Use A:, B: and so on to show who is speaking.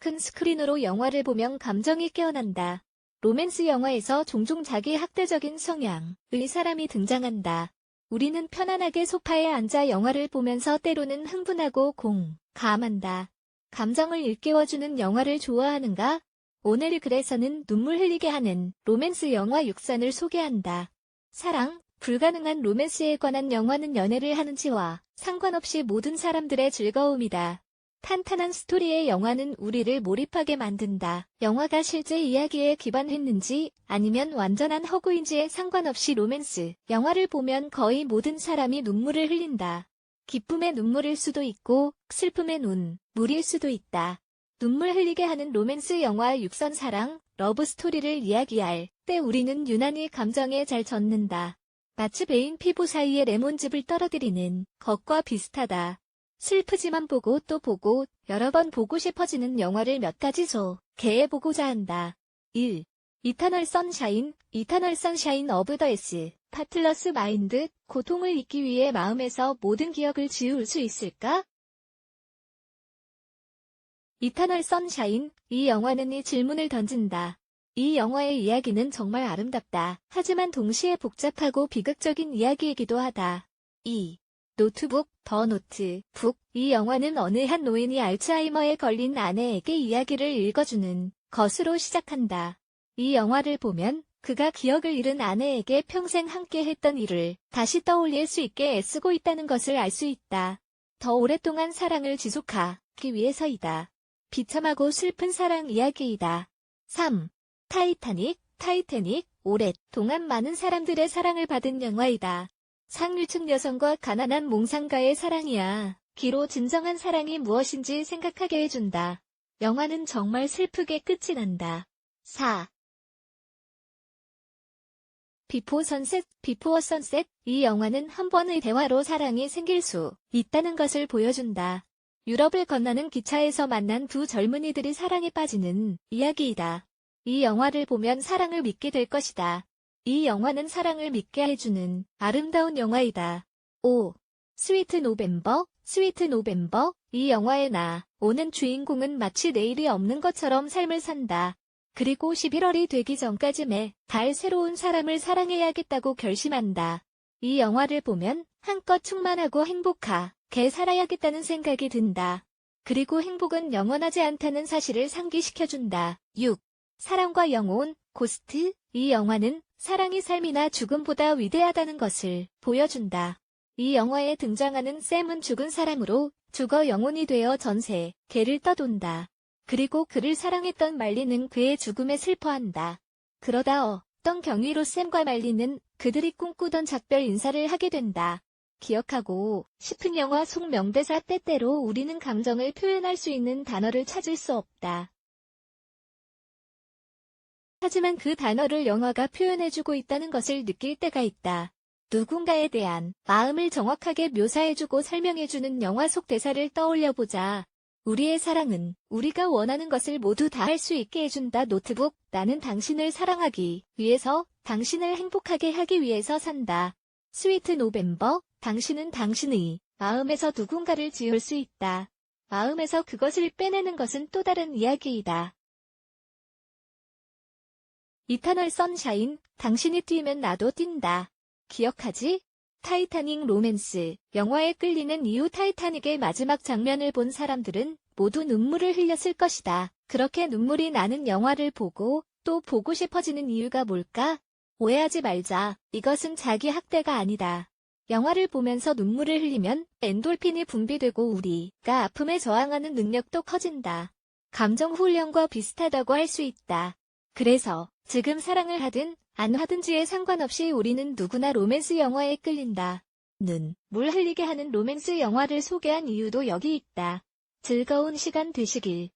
A: 큰 스크린으로 영화를 보면 감정이 깨어난다. 로맨스 영화에서 종종 자기 학대적인 성향의 사람이 등장한다. 우리는 편안하게 소파에 앉아 영화를 보면서 때로는 흥분하고 공감한다. 감정을 일깨워주는 영화를 좋아하는가? 오늘 글에서는 눈물 흘리게 하는 로맨스 영화 6선을 소개한다. 사랑, 불가능한 로맨스에 관한 영화는 연애를 하는지와 상관없이 모든 사람들의 즐거움이다. 탄탄한 스토리의 영화는 우리를 몰입하게 만든다. 영화가 실제 이야기에 기반했는지 아니면 완전한 허구인지에 상관없이 로맨스 영화를 보면 거의 모든 사람이 눈물을 흘린다. 기쁨의 눈물일 수도 있고 슬픔의 눈물일 수도 있다. 눈물 흘리게 하는 로맨스 영화 육선 사랑, 러브 스토리를 이야기할 때 우리는 유난히 감정에 잘 젖는다. 마치 베인 피부 사이에 레몬즙을 떨어뜨리는 것과 비슷하다. 슬프지만 보고 또 보고 여러 번 보고 싶어지는 영화를 몇 가지 소개해보고자 한다. 1. 이터널 선샤인, 이터널 선샤인 어브 더 에스, 파틀러스 마인드, 고통을 잊기 위해 마음에서 모든 기억을 지울 수 있을까? 이터널 선샤인, 이 영화는 이 질문을 던진다. 이 영화의 이야기는 정말 아름답다. 하지만 동시에 복잡하고 비극적인 이야기이기도 하다. 2. 노트북, 더 노트, 북. 이 영화는 어느 한 노인이 알츠하이머에 걸린 아내에게 이야기를 읽어주는 것으로 시작한다. 이 영화를 보면 그가 기억을 잃은 아내에게 평생 함께 했던 일을 다시 떠올릴 수 있게 애쓰고 있다는 것을 알 수 있다. 더 오랫동안 사랑을 지속하기 위해서이다. 비참하고 슬픈 사랑 이야기이다. 3. 타이타닉, 타이타닉, 오랫동안 많은 사람들의 사랑을 받은 영화이다. 상류층 여성과 가난한 몽상가의 사랑이야. 기로 진정한 사랑이 무엇인지 생각하게 해준다. 영화는 정말 슬프게 끝이 난다. 4. 비포 선셋, 비포어 선셋, 이 영화는 한 번의 대화로 사랑이 생길 수 있다는 것을 보여준다. 유럽을 건너는 기차에서 만난 두 젊은이들이 사랑에 빠지는 이야기이다. 이 영화를 보면 사랑을 믿게 될 것이다. 이 영화는 사랑을 믿게 해주는 아름다운 영화이다. 5. 스위트 노벤버, 스위트 노벤버, 이 영화의 나, 오는 주인공은 마치 내일이 없는 것처럼 삶을 산다. 그리고 11월이 되기 전까지 매 달 새로운 사람을 사랑해야겠다고 결심한다. 이 영화를 보면 한껏 충만하고 행복하게 살아야겠다는 생각이 든다. 그리고 행복은 영원하지 않다는 사실을 상기시켜준다. 6. 사랑과 영혼, 고스트, 이 영화는 사랑이 삶이나 죽음보다 위대하다는 것을 보여준다. 이 영화에 등장하는 샘은 죽은 사람으로 죽어 영혼이 되어 전세, 개를 떠돈다. 그리고 그를 사랑했던 말리는 그의 죽음에 슬퍼한다. 그러다 어떤 경위로 샘과 말리는 그들이 꿈꾸던 작별 인사를 하게 된다. 기억하고 싶은 영화 속 명대사 때때로 우리는 감정을 표현할 수 있는 단어를 찾을 수 없다. 하지만 그 단어를 영화가 표현해주고 있다는 것을 느낄 때가 있다. 누군가에 대한 마음을 정확하게 묘사해주고 설명해주는 영화 속 대사를 떠올려보자. 우리의 사랑은 우리가 원하는 것을 모두 다 할 수 있게 해준다. 노트북, 나는 당신을 사랑하기 위해서, 당신을 행복하게 하기 위해서 산다. 스위트 노벤버, 당신은 당신의 마음에서 누군가를 지울 수 있다. 마음에서 그것을 빼내는 것은 또 다른 이야기이다. 이터널 선샤인, 당신이 뛰면 나도 뛴다. 기억하지? 타이타닉 로맨스, 영화에 끌리는 이후 타이타닉의 마지막 장면을 본 사람들은 모두 눈물을 흘렸을 것이다. 그렇게 눈물이 나는 영화를 보고 또 보고 싶어지는 이유가 뭘까? 오해하지 말자. 이것은 자기 학대가 아니다. 영화를 보면서 눈물을 흘리면 엔돌핀이 분비되고 우리가 아픔에 저항하는 능력도 커진다. 감정 훈련과 비슷하다고 할 수 있다. 그래서 지금 사랑을 하든 안 하든지에 상관없이 우리는 누구나 로맨스 영화에 끌린다. 는, 물 흘리게 하는 로맨스 영화를 소개한 이유도 여기 있다. 즐거운 시간 되시길.